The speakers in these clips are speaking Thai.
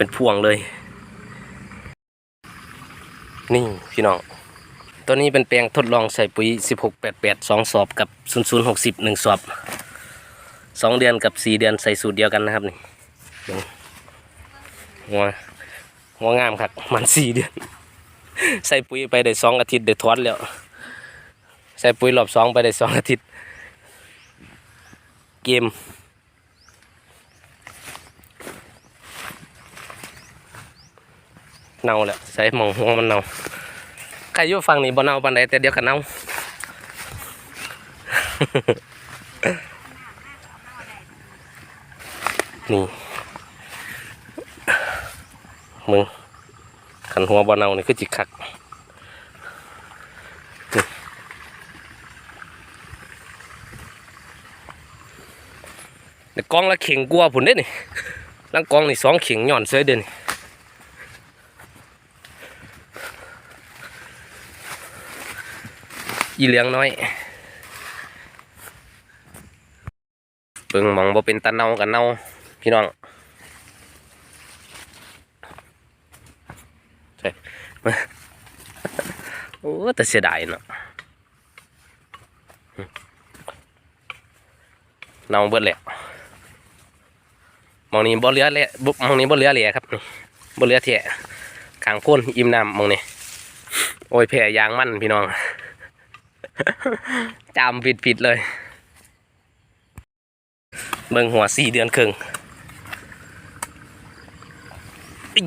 เป็นพวงเลย นี่พี่น้อง ตัวนี้เป็นแปลงทดลองใส่ปุ๋ย 1688 2 สอบกับ 0060 1 สอบ 2 เดือนกับ 4 เดือนใส่สูตรเดียวกันนะครับนี่เบิ่งหัวหัวงามครับมัน 4 เดือน ใส่ปุ๋ยไปได้ 2 อาทิตย์ได้ถอนแล้ว ใส่ปุ๋ยรอบ 2 ไปได้ 2 อาทิตย์ เกม เน่าแหละใส่หมองหัวมันเน่าใครอยู่ฟังนี่บ่เน่าปานใดแต่เดี๋ยวก็เน่านี่มึงขันหัวบ่เน่านี่คือจิกคักกองละเข่งกลัวผุนเด้นี่ลังกองนี่สองเข่งหย่อนเสยเด่น อีเหลืองน้อยเบิ่งมองบ่เป็นตาเนากันเนาพี่น้องใช่โอ้แต่เสียดายเนาะเนาเบิดแหละมองนี้บ่เหลือแหละบ่หมองนี้บ่เหลือแหละครับนี่บ่เหลือแท้ขางโพ้นอิ่มน้ำมองนี้โอ้ยแผ่ยางมันพี่น้อง จำผิดผิดๆเลย เบิ่งหัวสี่เดือนครึ่ง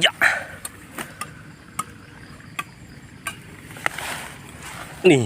อยะนี่